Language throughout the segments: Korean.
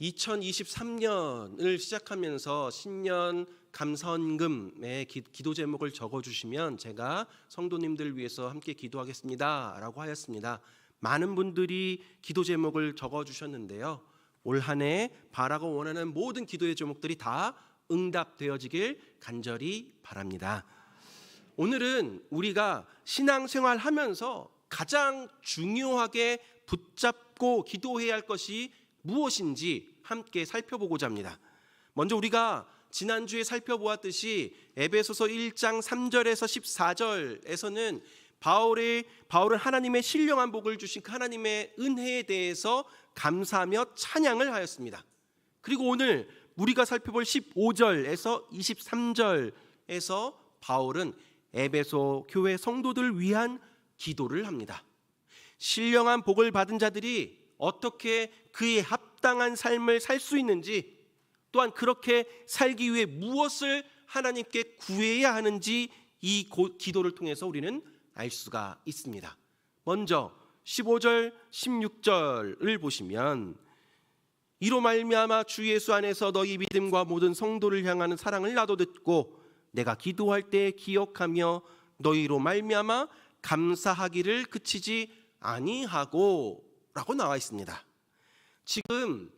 2023년을 시작하면서 신년 감선금의 기, 기도 제목을 적어 주시면 제가 성도님들 위해서 함께 기도하겠습니다라고 하였습니다. 많은 분들이 기도 제목을 적어 주셨는데요. 올 한 해 바라고 원하는 모든 기도의 제목들이 다 응답되어지길 간절히 바랍니다. 오늘은 우리가 신앙생활 하면서 가장 중요하게 붙잡고 기도해야 할 것이 무엇인지 함께 살펴보고자 합니다. 먼저 우리가 지난주에 살펴보았듯이 에베소서 1장 3절에서 14절에서는 바울의 바울은 하나님의 신령한 복을 주신 그 하나님의 은혜에 대해서 감사하며 찬양을 하였습니다. 그리고 오늘 우리가 살펴볼 15절에서 23절에서 바울은 에베소 교회 성도들 위한 기도를 합니다. 신령한 복을 받은 자들이 어떻게 그에 합 당한 삶을 살 수 있는지 또한 그렇게 살기 위해 무엇을 하나님께 구해야 하는지 이 고- 기도를 통해서 우리는 알 수가 있습니다. 먼저 15절, 16절을 보시면 이로 말미암아 주 예수 안에서 너희 믿음과 모든 성도를 향하는 사랑을 나도 듣고 내가 기도할 때 기억하며 너희로 말미암아 감사하기를 그치지 아니하고라고 나와 있습니다. 지금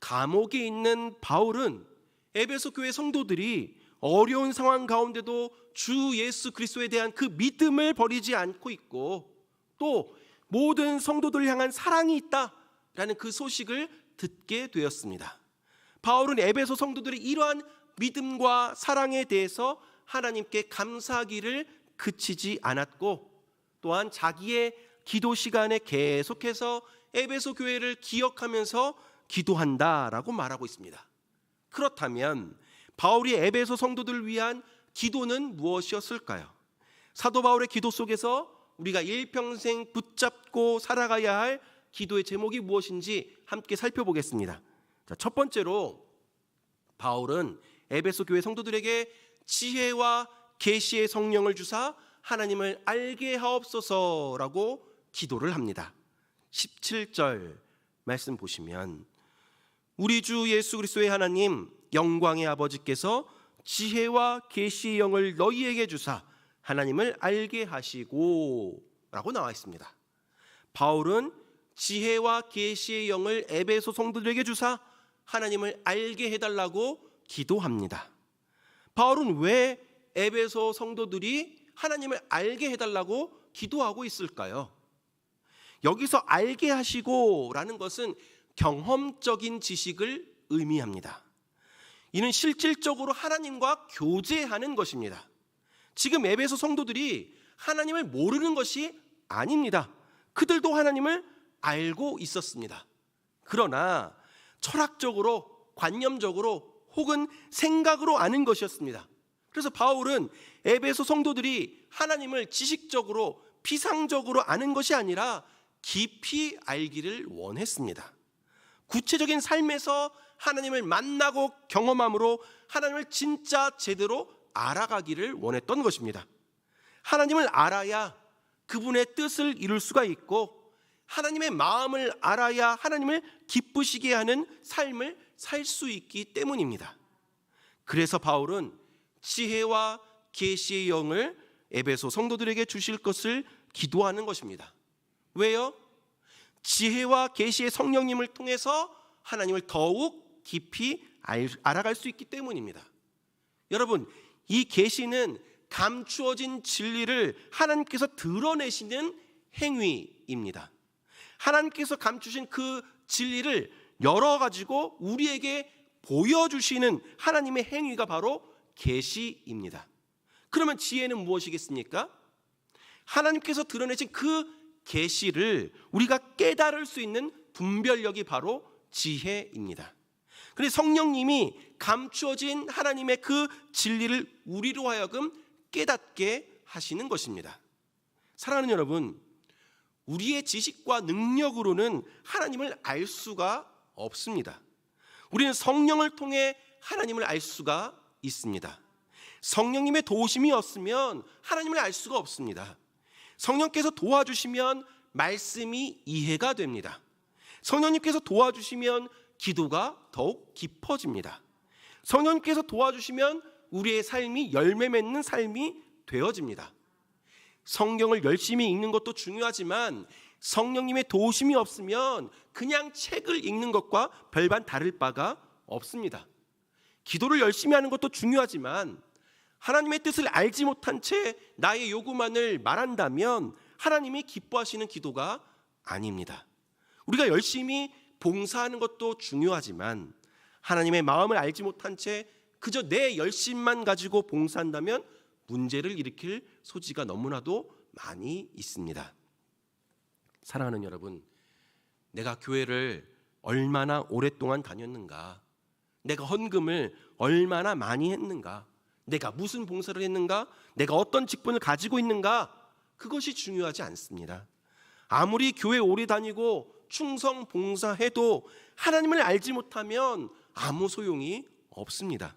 감옥에 있는 바울은 에베소 교회 성도들이 어려운 상황 가운데도 주 예수 그리스도에 대한 그 믿음을 버리지 않고 있고 또 모든 성도들을 향한 사랑이 있다라는 그 소식을 듣게 되었습니다. 바울은 에베소 성도들의 이러한 믿음과 사랑에 대해서 하나님께 감사하기를 그치지 않았고 또한 자기의 기도 시간에 계속해서 에베소 교회를 기억하면서 기도한다라고 말하고 있습니다. 그렇다면 바울이 에베소 성도들을 위한 기도는 무엇이었을까요? 사도 바울의 기도 속에서 우리가 일평생 붙잡고 살아가야 할 기도의 제목이 무엇인지 함께 살펴보겠습니다. 자, 첫 번째로 바울은 에베소 교회 성도들에게 지혜와 계시의 성령을 주사 하나님을 알게 하옵소서라고 기도를 합니다. 17절 말씀 보시면 우리 주 예수 그리스도의 하나님 영광의 아버지께서 지혜와 계시의 영을 너희에게 주사 하나님을 알게 하시고라고 나와 있습니다. 바울은 지혜와 계시의 영을 에베소 성도들에게 주사 하나님을 알게 해달라고 기도합니다. 바울은 왜 에베소 성도들이 하나님을 알게 해달라고 기도하고 있을까요? 여기서 알게 하시고라는 것은 경험적인 지식을 의미합니다. 이는 실질적으로 하나님과 교제하는 것입니다. 지금 에베소 성도들이 하나님을 모르는 것이 아닙니다. 그들도 하나님을 알고 있었습니다. 그러나 철학적으로, 관념적으로 혹은 생각으로 아는 것이었습니다. 그래서 바울은 에베소 성도들이 하나님을 지식적으로, 피상적으로 아는 것이 아니라 깊이 알기를 원했습니다. 구체적인 삶에서 하나님을 만나고 경험함으로 하나님을 진짜 제대로 알아가기를 원했던 것입니다. 하나님을 알아야 그분의 뜻을 이룰 수가 있고 하나님의 마음을 알아야 하나님을 기쁘시게 하는 삶을 살 수 있기 때문입니다. 그래서 바울은 지혜와 계시의 영을 에베소 성도들에게 주실 것을 기도하는 것입니다. 왜요? 지혜와 계시의 성령님을 통해서 하나님을 더욱 깊이 알, 알아갈 수 있기 때문입니다. 여러분, 이 계시는 감추어진 진리를 하나님께서 드러내시는 행위입니다. 하나님께서 감추신 그 진리를 열어 가지고 우리에게 보여주시는 하나님의 행위가 바로 계시입니다. 그러면 지혜는 무엇이겠습니까? 하나님께서 드러내신 그 계시를 우리가 깨달을 수 있는 분별력이 바로 지혜입니다. 그래서 성령님이 감추어진 하나님의 그 진리를 우리로 하여금 깨닫게 하시는 것입니다. 사랑하는 여러분, 우리의 지식과 능력으로는 하나님을 알 수가 없습니다. 우리는 성령을 통해 하나님을 알 수가 있습니다. 성령님의 도우심이 없으면 하나님을 알 수가 없습니다. 성령께서 도와주시면 말씀이 이해가 됩니다. 성령님께서 도와주시면 기도가 더욱 깊어집니다. 성령께서 도와주시면 우리의 삶이 열매 맺는 삶이 되어집니다. 성경을 열심히 읽는 것도 중요하지만 성령님의 도우심이 없으면 그냥 책을 읽는 것과 별반 다를 바가 없습니다. 기도를 열심히 하는 것도 중요하지만 하나님의 뜻을 알지 못한 채 나의 요구만을 말한다면 하나님이 기뻐하시는 기도가 아닙니다. 우리가 열심히 봉사하는 것도 중요하지만 하나님의 마음을 알지 못한 채 그저 내 열심만 가지고 봉사한다면 문제를 일으킬 소지가 너무나도 많이 있습니다. 사랑하는 여러분, 내가 교회를 얼마나 오랫동안 다녔는가? 내가 헌금을 얼마나 많이 했는가? 내가 무슨 봉사를 했는가? 내가 어떤 직분을 가지고 있는가? 그것이 중요하지 않습니다. 아무리 교회 오래 다니고 충성 봉사해도 하나님을 알지 못하면 아무 소용이 없습니다.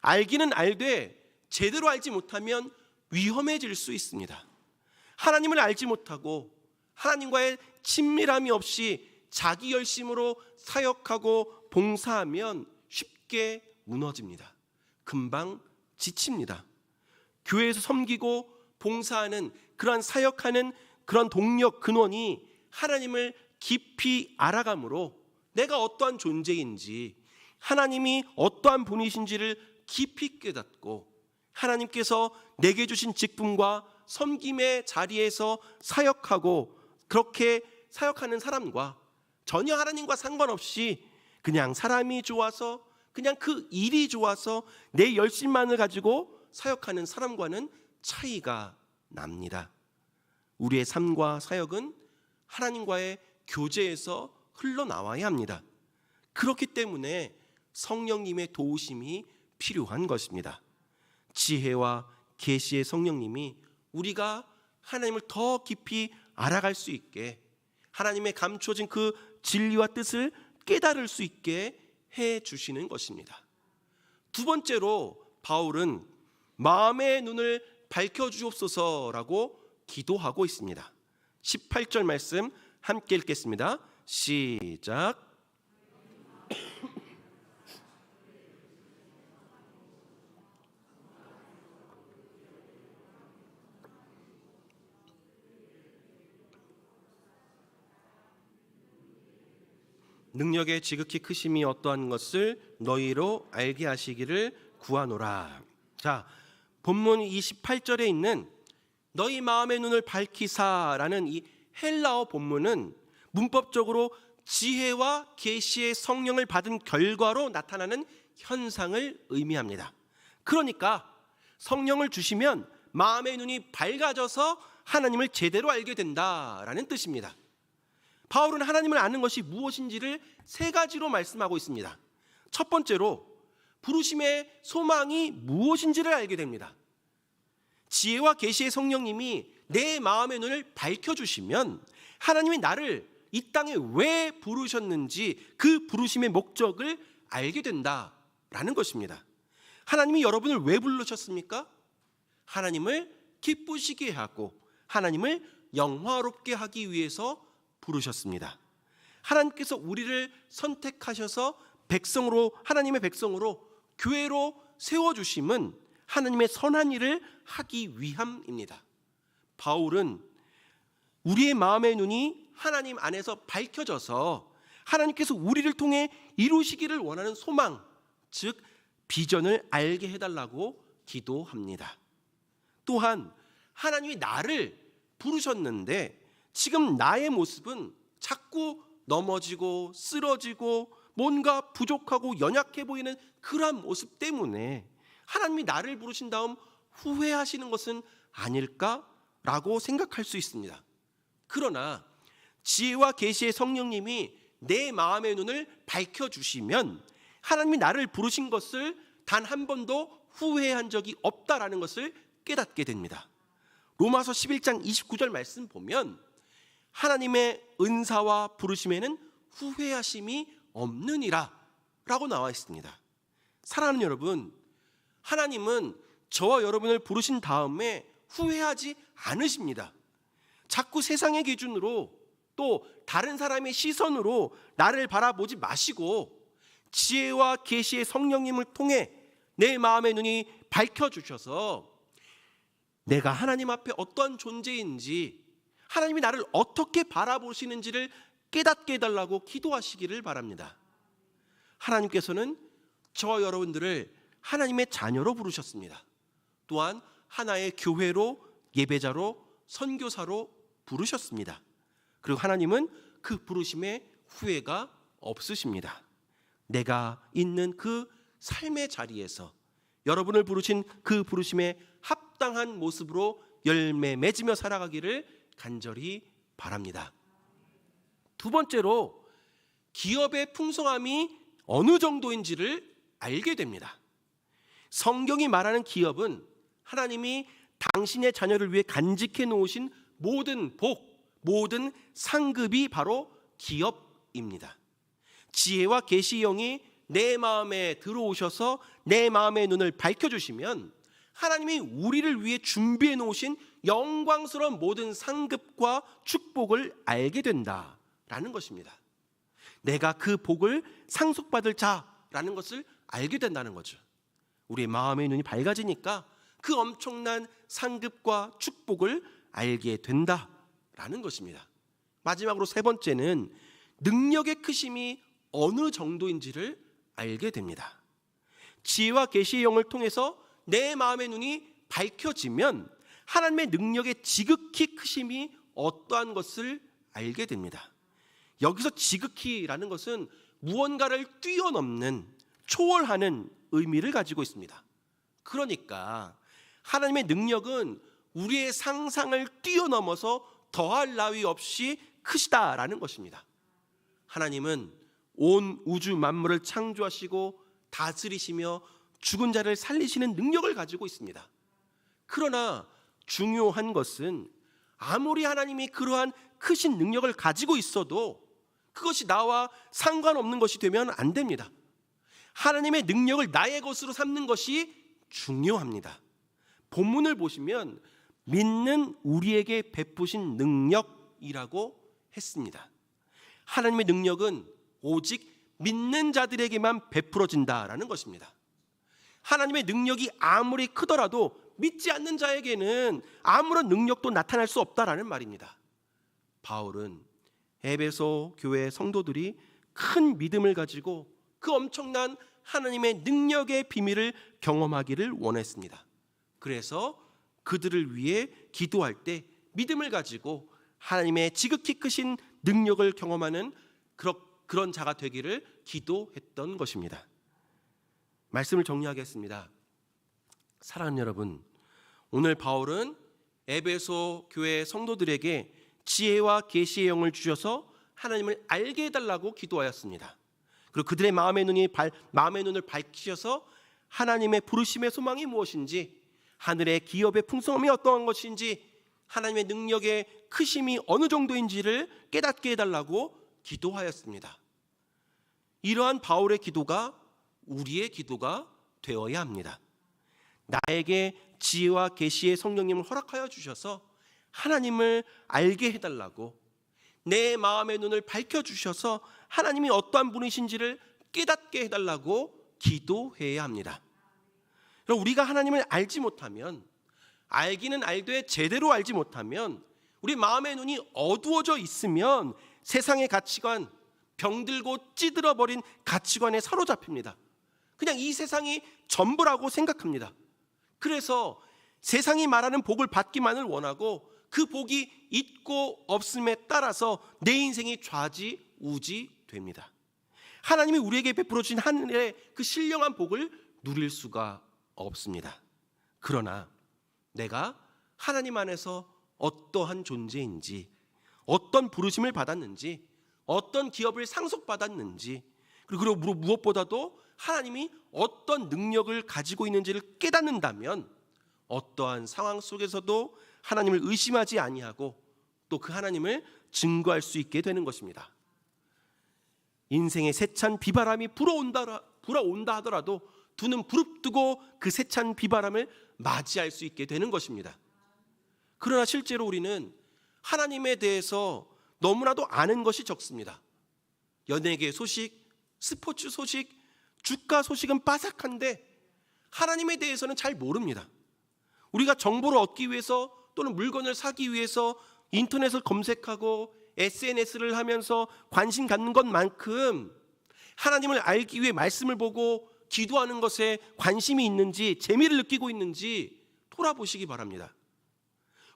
알기는 알되 제대로 알지 못하면 위험해질 수 있습니다. 하나님을 알지 못하고 하나님과의 친밀함이 없이 자기 열심으로 사역하고 봉사하면 쉽게 무너집니다. 금방 지칩니다. 교회에서 섬기고 봉사하는 그러한 사역하는 그런 동력 근원이 하나님을 깊이 알아감으로 내가 어떠한 존재인지 하나님이 어떠한 분이신지를 깊이 깨닫고 하나님께서 내게 주신 직분과 섬김의 자리에서 사역하고 그렇게 사역하는 사람과 전혀 하나님과 상관없이 그냥 사람이 좋아서 그냥 그 일이 좋아서 내 열심만을 가지고 사역하는 사람과는 차이가 납니다. 우리의 삶과 사역은 하나님과의 교제에서 흘러나와야 합니다. 그렇기 때문에 성령님의 도우심이 필요한 것입니다. 지혜와 계시의 성령님이 우리가 하나님을 더 깊이 알아갈 수 있게 하나님의 감춰진 그 진리와 뜻을 깨달을 수 있게 해 주시는 것입니다. 두 번째로 바울은 마음의 눈을 밝혀 주옵소서라고 기도하고 있습니다. 18절 말씀 함께 읽겠습니다. 시작. 능력의 지극히 크심이 어떠한 것을 너희로 알게 하시기를 구하노라. 자, 본문 28절에 있는 너희 마음의 눈을 밝히사라는 이 헬라어 본문은 문법적으로 지혜와 계시의 성령을 받은 결과로 나타나는 현상을 의미합니다. 그러니까 성령을 주시면 마음의 눈이 밝아져서 하나님을 제대로 알게 된다라는 뜻입니다. 바울은 하나님을 아는 것이 무엇인지를 세 가지로 말씀하고 있습니다. 첫 번째로 부르심의 소망이 무엇인지를 알게 됩니다. 지혜와 계시의 성령님이 내 마음의 눈을 밝혀 주시면 하나님이 나를 이 땅에 왜 부르셨는지 그 부르심의 목적을 알게 된다라는 것입니다. 하나님이 여러분을 왜 부르셨습니까? 하나님을 기쁘시게 하고 하나님을 영화롭게 하기 위해서 부르셨습니다. 하나님께서 우리를 선택하셔서 백성으로 하나님의 백성으로 교회로 세워 주심은 하나님의 선한 일을 하기 위함입니다. 바울은 우리의 마음의 눈이 하나님 안에서 밝혀져서 하나님께서 우리를 통해 이루시기를 원하는 소망, 즉 비전을 알게 해달라고 기도합니다. 또한 하나님이 나를 부르셨는데 지금 나의 모습은 자꾸 넘어지고 쓰러지고 뭔가 부족하고 연약해 보이는 그러한 모습 때문에 하나님이 나를 부르신 다음 후회하시는 것은 아닐까라고 생각할 수 있습니다. 그러나 지혜와 계시의 성령님이 내 마음의 눈을 밝혀 주시면 하나님이 나를 부르신 것을 단 한 번도 후회한 적이 없다라는 것을 깨닫게 됩니다. 로마서 11장 29절 말씀 보면 하나님의 은사와 부르심에는 후회하심이 없느니라 라고 나와 있습니다. 사랑하는 여러분, 하나님은 저와 여러분을 부르신 다음에 후회하지 않으십니다. 자꾸 세상의 기준으로 또 다른 사람의 시선으로 나를 바라보지 마시고 지혜와 계시의 성령님을 통해 내 마음의 눈이 밝혀 주셔서 내가 하나님 앞에 어떤 존재인지 하나님이 나를 어떻게 바라보시는지를 깨닫게 해달라고 기도하시기를 바랍니다. 하나님께서는 저와 여러분들을 하나님의 자녀로 부르셨습니다. 또한 하나의 교회로 예배자로 선교사로 부르셨습니다. 그리고 하나님은 그 부르심에 후회가 없으십니다. 내가 있는 그 삶의 자리에서 여러분을 부르신 그 부르심에 합당한 모습으로 열매 맺으며 살아가기를 간절히 바랍니다. 두 번째로 기업의 풍성함이 어느 정도인지를 알게 됩니다. 성경이 말하는 기업은 하나님이 당신의 자녀를 위해 간직해 놓으신 모든 복, 모든 상급이 바로 기업입니다. 지혜와 계시 영이 내 마음에 들어오셔서 내 마음의 눈을 밝혀 주시면 하나님이 우리를 위해 준비해 놓으신 영광스러운 모든 상급과 축복을 알게 된다라는 것입니다. 내가 그 복을 상속받을 자라는 것을 알게 된다는 거죠. 우리의 마음의 눈이 밝아지니까 그 엄청난 상급과 축복을 알게 된다라는 것입니다. 마지막으로 세 번째는 능력의 크심이 어느 정도인지를 알게 됩니다. 지혜와 계시의 영을 통해서 내 마음의 눈이 밝혀지면 하나님의 능력의 지극히 크심이 어떠한 것을 알게 됩니다. 여기서 지극히라는 것은 무언가를 뛰어넘는 초월하는 의미를 가지고 있습니다. 그러니까 하나님의 능력은 우리의 상상을 뛰어넘어서 더할 나위 없이 크시다라는 것입니다. 하나님은 온 우주 만물을 창조하시고 다스리시며 죽은 자를 살리시는 능력을 가지고 있습니다. 그러나 중요한 것은 아무리 하나님이 그러한 크신 능력을 가지고 있어도 그것이 나와 상관없는 것이 되면 안 됩니다. 하나님의 능력을 나의 것으로 삼는 것이 중요합니다. 본문을 보시면 믿는 우리에게 베푸신 능력이라고 했습니다. 하나님의 능력은 오직 믿는 자들에게만 베풀어진다라는 것입니다. 하나님의 능력이 아무리 크더라도 믿지 않는 자에게는 아무런 능력도 나타날 수 없다라는 말입니다. 바울은 에베소 교회 성도들이 큰 믿음을 가지고 그 엄청난 하나님의 능력의 비밀을 경험하기를 원했습니다. 그래서 그들을 위해 기도할 때 믿음을 가지고 하나님의 지극히 크신 능력을 경험하는 그런 자가 되기를 기도했던 것입니다. 말씀을 정리하겠습니다. 사랑하는 여러분, 오늘 바울은 에베소 교회 성도들에게 지혜와 계시의 영을 주셔서 하나님을 알게 해달라고 기도하였습니다. 그리고 그들의 마음의 눈이 발, 마음의 눈을 밝히셔서 하나님의 부르심의 소망이 무엇인지, 하늘의 기업의 풍성함이 어떠한 것인지, 하나님의 능력의 크심이 어느 정도인지를 깨닫게 해달라고 기도하였습니다. 이러한 바울의 기도가 우리의 기도가 되어야 합니다. 나에게 지혜와 계시의 성령님을 허락하여 주셔서 하나님을 알게 해달라고 내 마음의 눈을 밝혀 주셔서 하나님이 어떠한 분이신지를 깨닫게 해달라고 기도해야 합니다. 그럼 우리가 하나님을 알지 못하면 알기는 알되 제대로 알지 못하면 우리 마음의 눈이 어두워져 있으면 세상의 가치관 병들고 찌들어 버린 가치관에 사로잡힙니다. 그냥 이 세상이 전부라고 생각합니다. 그래서 세상이 말하는 복을 받기만을 원하고 그 복이 있고 없음에 따라서 내 인생이 좌지우지 됩니다. 하나님이 우리에게 베풀어 주신 하늘의 그 신령한 복을 누릴 수가 없습니다. 그러나 내가 하나님 안에서 어떠한 존재인지 어떤 부르심을 받았는지 어떤 기업을 상속받았는지 그리고 무엇보다도 하나님이 어떤 능력을 가지고 있는지를 깨닫는다면 어떠한 상황 속에서도 하나님을 의심하지 아니하고 또 그 하나님을 증거할 수 있게 되는 것입니다. 인생의 세찬 비바람이 불어온다 불어온다 하더라도 두 눈 부릅뜨고 그 세찬 비바람을 맞이할 수 있게 되는 것입니다. 그러나 실제로 우리는 하나님에 대해서 너무나도 아는 것이 적습니다. 연예계 소식, 스포츠 소식, 주가 소식은 빠삭한데 하나님에 대해서는 잘 모릅니다. 우리가 정보를 얻기 위해서 또는 물건을 사기 위해서 인터넷을 검색하고 SNS를 하면서 관심 갖는 것만큼 하나님을 알기 위해 말씀을 보고 기도하는 것에 관심이 있는지 재미를 느끼고 있는지 돌아보시기 바랍니다.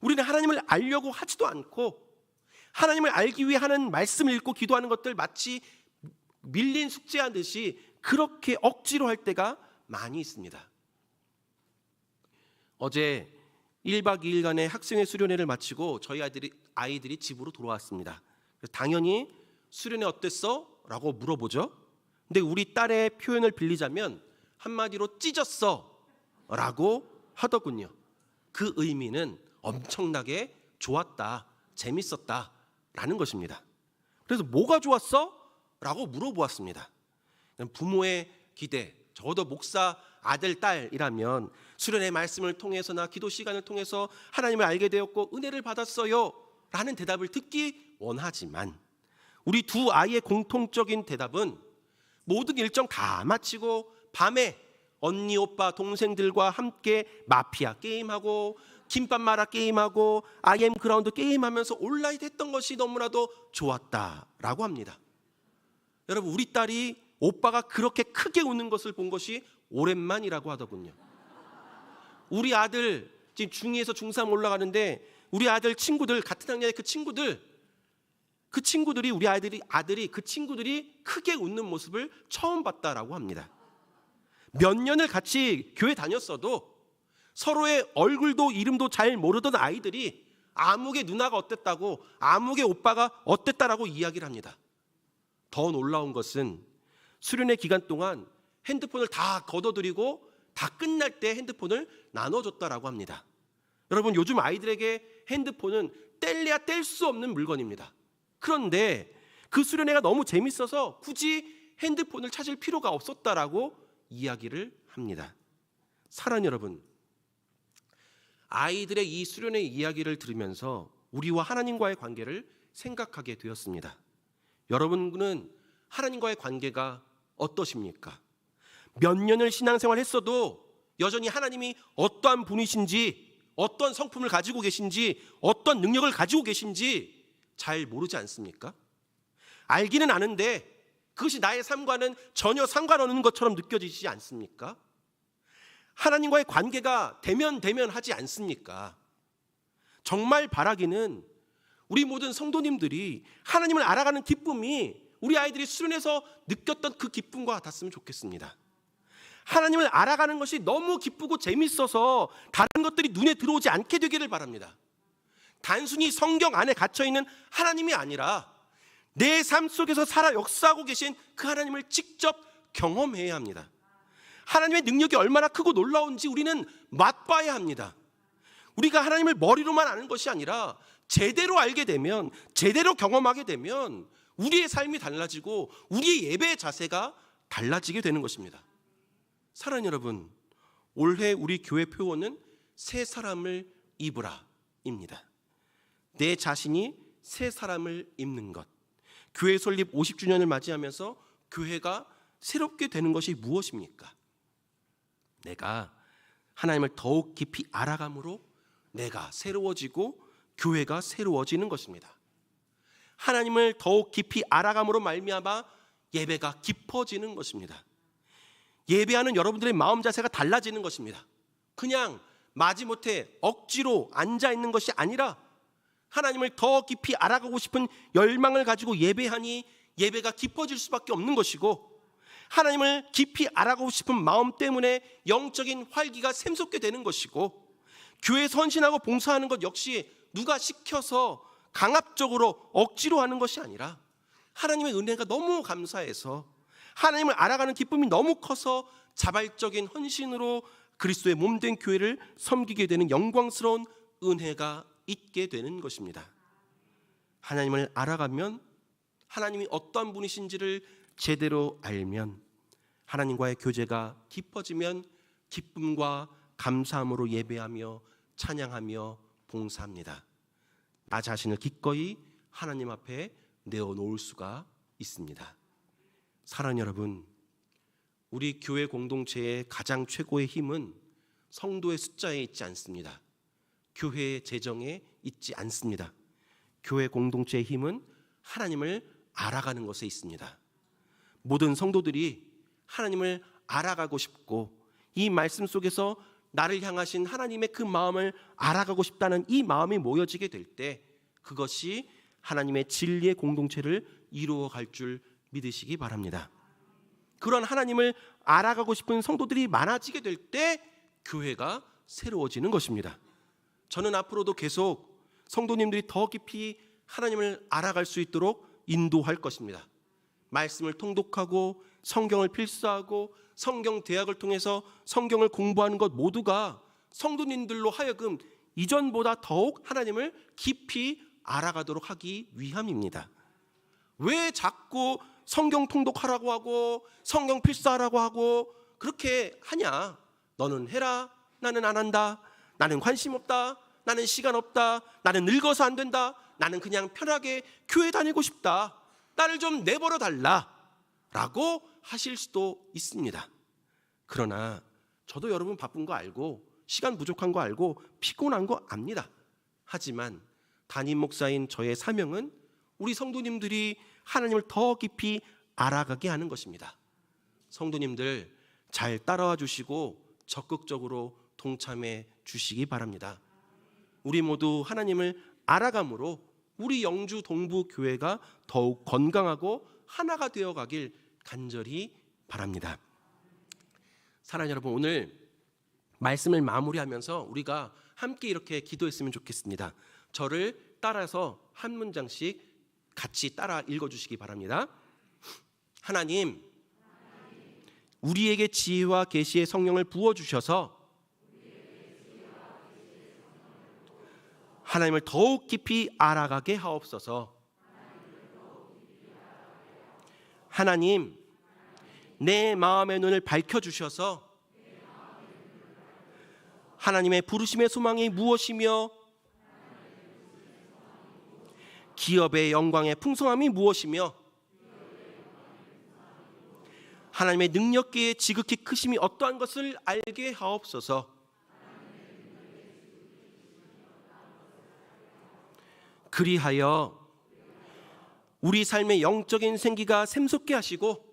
우리는 하나님을 알려고 하지도 않고 하나님을 알기 위해 하는 말씀을 읽고 기도하는 것들 마치 밀린 숙제하듯이 그렇게 억지로 할 때가 많이 있습니다. 어제 1박 2일간의 학생회 수련회를 마치고 저희 아이들이 아이들이 집으로 돌아왔습니다. 당연히 수련회 어땠어? 라고 물어보죠. 근데 우리 딸의 표현을 빌리자면 한마디로 찢었어 라고 하더군요. 그 의미는 엄청나게 좋았다, 재밌었다 라는 것입니다. 그래서 뭐가 좋았어? 라고 물어보았습니다. 부모의 기대, 적어도 목사 아들, 딸이라면 수련의 말씀을 통해서나 기도 시간을 통해서 하나님을 알게 되었고 은혜를 받았어요 라는 대답을 듣기 원하지만 우리 두 아이의 공통적인 대답은 모든 일정 다 마치고 밤에 언니, 오빠, 동생들과 함께 마피아 게임하고 김밥 마라 게임하고 아이엠 그라운드 게임하면서 온라인 했던 것이 너무나도 좋았다라고 합니다. 여러분 우리 딸이 오빠가 그렇게 크게 웃는 것을 본 것이 오랜만이라고 하더군요. 우리 아들 지금 중2에서 중3 올라가는데 우리 아들 친구들 같은 학년의 그 친구들 그 친구들이 우리 아들이 아들이 그 친구들이 크게 웃는 모습을 처음 봤다라고 합니다. 몇 년을 같이 교회 다녔어도 서로의 얼굴도 이름도 잘 모르던 아이들이 아무개 누나가 어땠다고 아무개 오빠가 어땠다라고 이야기를 합니다. 더 놀라운 것은 수련회 기간 동안 핸드폰을 다 걷어들이고 다 끝날 때 핸드폰을 나눠줬다라고 합니다. 여러분 요즘 아이들에게 핸드폰은 뗄래야 뗄 수 없는 물건입니다. 그런데 그 수련회가 너무 재밌어서 굳이 핸드폰을 찾을 필요가 없었다라고 이야기를 합니다. 사랑 여러분, 아이들의 이 수련회 이야기를 들으면서 우리와 하나님과의 관계를 생각하게 되었습니다. 여러분은 하나님과의 관계가 어떠십니까? 몇 년을 신앙생활 했어도 여전히 하나님이 어떠한 분이신지, 어떤 성품을 가지고 계신지, 어떤 능력을 가지고 계신지 잘 모르지 않습니까? 알기는 아는데 그것이 나의 삶과는 전혀 상관없는 것처럼 느껴지지 않습니까? 하나님과의 관계가 대면 대면 하지 않습니까? 정말 바라기는 우리 모든 성도님들이 하나님을 알아가는 기쁨이 우리 아이들이 수련해서 느꼈던 그 기쁨과 같았으면 좋겠습니다. 하나님을 알아가는 것이 너무 기쁘고 재밌어서 다른 것들이 눈에 들어오지 않게 되기를 바랍니다. 단순히 성경 안에 갇혀 있는 하나님이 아니라 내 삶 속에서 살아 역사하고 계신 그 하나님을 직접 경험해야 합니다. 하나님의 능력이 얼마나 크고 놀라운지 우리는 맛봐야 합니다. 우리가 하나님을 머리로만 아는 것이 아니라 제대로 알게 되면 제대로 경험하게 되면 우리의 삶이 달라지고 우리의 예배의 자세가 달라지게 되는 것입니다. 사랑 여러분, 올해 우리 교회 표어는 새 사람을 입으라입니다. 내 자신이 새 사람을 입는 것. 교회 설립 50주년을 맞이하면서 교회가 새롭게 되는 것이 무엇입니까? 내가 하나님을 더욱 깊이 알아감으로 내가 새로워지고 교회가 새로워지는 것입니다. 하나님을 더욱 깊이 알아감으로 말미암아 예배가 깊어지는 것입니다. 예배하는 여러분들의 마음 자세가 달라지는 것입니다. 그냥 마지못해 억지로 앉아 있는 것이 아니라 하나님을 더 깊이 알아가고 싶은 열망을 가지고 예배하니 예배가 깊어질 수밖에 없는 것이고 하나님을 깊이 알아가고 싶은 마음 때문에 영적인 활기가 샘솟게 되는 것이고 교회 선신하고 봉사하는 것 역시 누가 시켜서 강압적으로 억지로 하는 것이 아니라 하나님의 은혜가 너무 감사해서 하나님을 알아가는 기쁨이 너무 커서 자발적인 헌신으로 그리스도의 몸된 교회를 섬기게 되는 영광스러운 은혜가 있게 되는 것입니다. 하나님을 알아가면 하나님이 어떤 분이신지를 제대로 알면 하나님과의 교제가 깊어지면 기쁨과 감사함으로 예배하며 찬양하며 봉사합니다. 나 자신을 기꺼이 하나님 앞에 내어놓을 수가 있습니다. 사랑 여러분, 우리 교회 공동체의 가장 최고의 힘은 성도의 숫자에 있지 않습니다. 교회의 재정에 있지 않습니다. 교회 공동체의 힘은 하나님을 알아가는 것에 있습니다. 모든 성도들이 하나님을 알아가고 싶고 이 말씀 속에서 나를 향하신 하나님의 그 마음을 알아가고 싶다는 이 마음이 모여지게 될 때 그것이 하나님의 진리의 공동체를 이루어 갈 줄 믿으시기 바랍니다. 그런 하나님을 알아가고 싶은 성도들이 많아지게 될 때 교회가 새로워지는 것입니다. 저는 앞으로도 계속 성도님들이 더 깊이 하나님을 알아갈 수 있도록 인도할 것입니다. 말씀을 통독하고 성경을 필사하고 성경 대학을 통해서 성경을 공부하는 것 모두가 성도님들로 하여금 이전보다 더욱 하나님을 깊이 알아가도록 하기 위함입니다. 왜 자꾸 성경 통독하라고 하고 성경 필사하라고 하고 그렇게 하냐? 너는 해라. 나는 안 한다. 나는 관심 없다. 나는 시간 없다. 나는 늙어서 안 된다. 나는 그냥 편하게 교회 다니고 싶다. 나를 좀 내버려 달라. 라고 하실 수도 있습니다. 그러나 저도 여러분 바쁜 거 알고 시간 부족한 거 알고 피곤한 거 압니다. 하지만 담임 목사인 저의 사명은 우리 성도님들이 하나님을 더 깊이 알아가게 하는 것입니다. 성도님들 잘 따라와 주시고 적극적으로 동참해 주시기 바랍니다. 우리 모두 하나님을 알아감으로 우리 영주 동부 교회가 더욱 건강하고 하나가 되어 가길 간절히 바랍니다. 사랑하는 여러분 오늘 말씀을 마무리하면서 우리가 함께 이렇게 기도했으면 좋겠습니다. 저를 따라서 한 문장씩 같이 따라 읽어 주시기 바랍니다. 하나님 우리에게 지혜와 계시의 성령을 부어 주셔서 하나님을 더욱 깊이 알아가게 하옵소서. 하나님, 내 마음의 눈을 밝혀 주셔서 하나님의 부르심의 소망이 무엇이며 기업의 영광의 풍성함이 무엇이며 하나님의 능력계의 지극히 크심이 어떠한 것을 알게 하옵소서. 그리하여 우리 삶의 영적인 생기가 샘솟게 하시고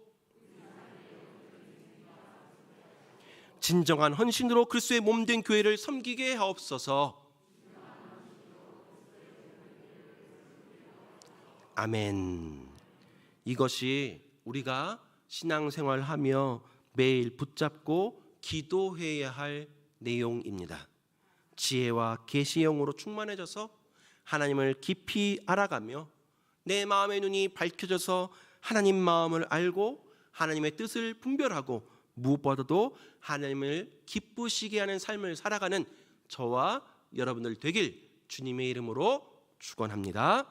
진정한 헌신으로 그리스도의 몸 된 교회를 섬기게 하옵소서. 아멘. 이것이 우리가 신앙생활하며 매일 붙잡고 기도해야 할 내용입니다. 지혜와 계시형으로 충만해져서 하나님을 깊이 알아가며 내 마음의 눈이 밝혀져서 하나님 마음을 알고 하나님의 뜻을 분별하고 무엇보다도 하나님을 기쁘시게 하는 삶을 살아가는 저와 여러분들 되길 주님의 이름으로 축원합니다.